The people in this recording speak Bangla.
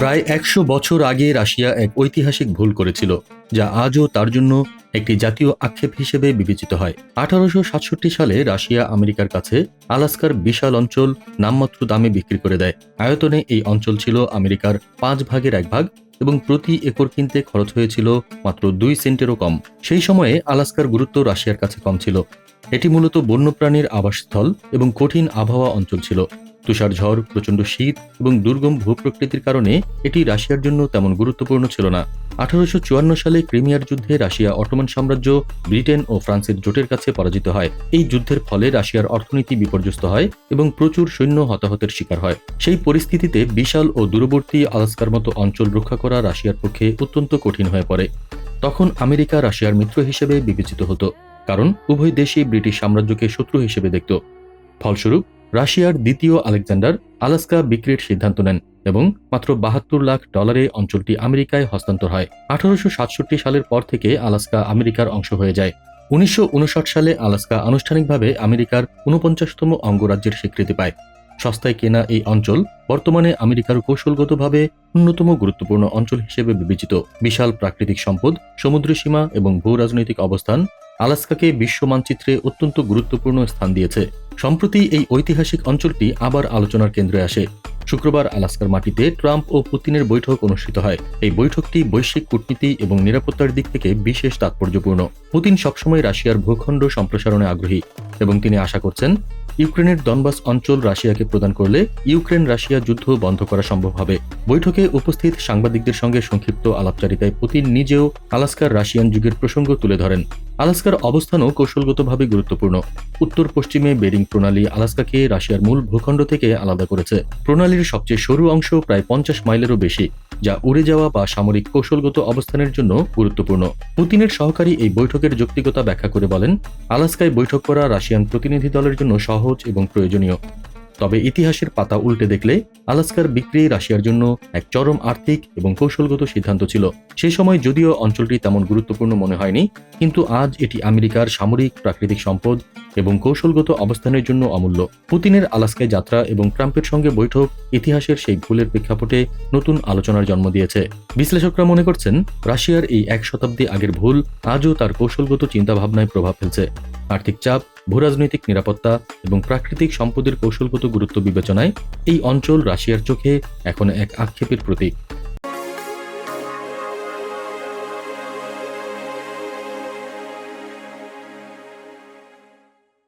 প্রায় একশো বছর আগে রাশিয়া এক ঐতিহাসিক ভুল করেছিল, যা আজও তার জন্য একটি জাতীয় আক্ষেপ হিসেবে বিবেচিত হয়। আঠারোশো সাতষট্টি সালে রাশিয়া আমেরিকার কাছে আলাস্কার বিশাল অঞ্চল নামমাত্র দামে বিক্রি করে দেয়। আয়তনে এই অঞ্চল ছিল আমেরিকার পাঁচ ভাগের এক ভাগ এবং প্রতি একর কিনতে খরচ হয়েছিল মাত্র দুই সেন্টেরও কম। সেই সময়ে আলাস্কার গুরুত্ব রাশিয়ার কাছে কম ছিল। এটি মূলত বন্যপ্রাণীর আবাসস্থল এবং কঠিন আবহাওয়া অঞ্চল ছিল। তুষার ঝড়, প্রচণ্ড শীত এবং দুর্গম ভূপ্রকৃতির কারণে এটি রাশিয়ার জন্য তেমন গুরুত্বপূর্ণ ছিল না। আঠারোশো চুয়ান্ন সালে ক্রিমিয়ার যুদ্ধে রাশিয়া অটোমান সাম্রাজ্য, ব্রিটেন ও ফ্রান্সের জোটের কাছে পরাজিত হয়। এই যুদ্ধের ফলে রাশিয়ার অর্থনীতি বিপর্যস্ত হয় এবং প্রচুর সৈন্য হতাহতের শিকার হয়। সেই পরিস্থিতিতে বিশাল ও দূরবর্তী আলাস্কার মতো অঞ্চল রক্ষা করা রাশিয়ার পক্ষে অত্যন্ত কঠিন হয়ে পড়ে। তখন আমেরিকা রাশিয়ার মিত্র হিসেবে বিবেচিত হতো, কারণ উভয় দেশই ব্রিটিশ সাম্রাজ্যকে শত্রু হিসেবে দেখত। ফলস্বরূপ রাশিয়ার দ্বিতীয় আলেকজান্ডার আলাস্কা বিক্রির সিদ্ধান্ত নেন এবং মাত্র বাহাত্তর লাখ ডলারে অঞ্চলটি আমেরিকায় হস্তান্তর হয়। আঠারোশো সাতষট্টি সালের পর থেকে আলাস্কা আমেরিকার অংশ হয়ে যায়। উনিশশো উনষাট সালে আলাস্কা আনুষ্ঠানিকভাবে আমেরিকার ঊনপঞ্চাশতম অঙ্গরাজ্যের স্বীকৃতি পায়। সস্তায় কেনা এই অঞ্চল বর্তমানে আমেরিকার কৌশলগতভাবে অন্যতম গুরুত্বপূর্ণ অঞ্চল হিসেবে বিবেচিত। বিশাল প্রাকৃতিক সম্পদ, সমুদ্র সীমা এবং ভূ রাজনৈতিক অবস্থান আলাস্কাকে বিশ্ব মানচিত্রে অত্যন্ত গুরুত্বপূর্ণ স্থান দিয়েছে। সম্প্রতি এই ঐতিহাসিক অঞ্চলটি আবার আলোচনার কেন্দ্রে আসে। শুক্রবার আলাস্কার মাটিতে ট্রাম্প ও পুতিনের বৈঠক অনুষ্ঠিত হয়। এই বৈঠকটি বৈশ্বিক কূটনীতি এবং নিরাপত্তার দিক থেকে বিশেষ তাৎপর্যপূর্ণ। পুতিন সবসময় রাশিয়ার ভূখণ্ড সম্প্রসারণে আগ্রহী এবং তিনি আশা করছেন, ইউক্রেনের দনবাস অঞ্চল রাশিয়াকে প্রদান করলে ইউক্রেন রাশিয়া যুদ্ধ বন্ধ করা সম্ভব হবে। বৈঠকে উপস্থিত সাংবাদিকদের সঙ্গে সংক্ষিপ্ত আলাপচারিতায় পুতিন নিজেও আলাস্কার রাশিয়ান যুগের প্রসঙ্গ তুলে ধরেন। আলাস্কার অবস্থানও কৌশলগতভাবে গুরুত্বপূর্ণ। উত্তর পশ্চিমে বেরিং প্রণালী আলাস্কাকে রাশিয়ার মূল ভূখণ্ড থেকে আলাদা করেছে। প্রণালীর সবচেয়ে সরু অংশ প্রায় পঞ্চাশ মাইলেরও বেশি, যা উড়ে যাওয়া বা সামরিক কৌশলগত অবস্থানের জন্য গুরুত্বপূর্ণ। পুতিনের সহকারী এই বৈঠকের যৌক্তিকতা ব্যাখ্যা করে বলেন, আলাস্কায় বৈঠক করা রাশিয়ান প্রতিনিধি দলের জন্য সহজ এবং প্রয়োজনীয়। তবে ইতিহাসের পাতা উল্টে দেখলে আলাস্কার বিক্রি রাশিয়ার জন্য এক চরম আর্থিক এবং কৌশলগত সিদ্ধান্ত ছিল। সে সময় যদিও অঞ্চলটি তেমন গুরুত্বপূর্ণ মনে হয়নি, কিন্তু আজ এটি আমেরিকার সামরিক, প্রাকৃতিক সম্পদ এবং কৌশলগত অবস্থানের জন্য অমূল্য। পুতিনের আলাস্কায় যাত্রা এবং ট্রাম্পের সঙ্গে বৈঠক ইতিহাসের সেই ভুলের প্রেক্ষাপটে নতুন আলোচনার জন্ম দিয়েছে। বিশ্লেষকরা মনে করছেন, রাশিয়ার এই এক শতাব্দী আগের ভুল আজও তার কৌশলগত চিন্তাভাবনায় প্রভাব ফেলছে। আর্থিক চাপ ভূরাজনৈতিক নিরাপত্তা এবং প্রাকৃতিক সম্পদের কৌশলগত গুরুত্ব বিবেচনায় এই অঞ্চল রাশিয়ার চোখে এখন এক আক্ষেপের প্রতীক।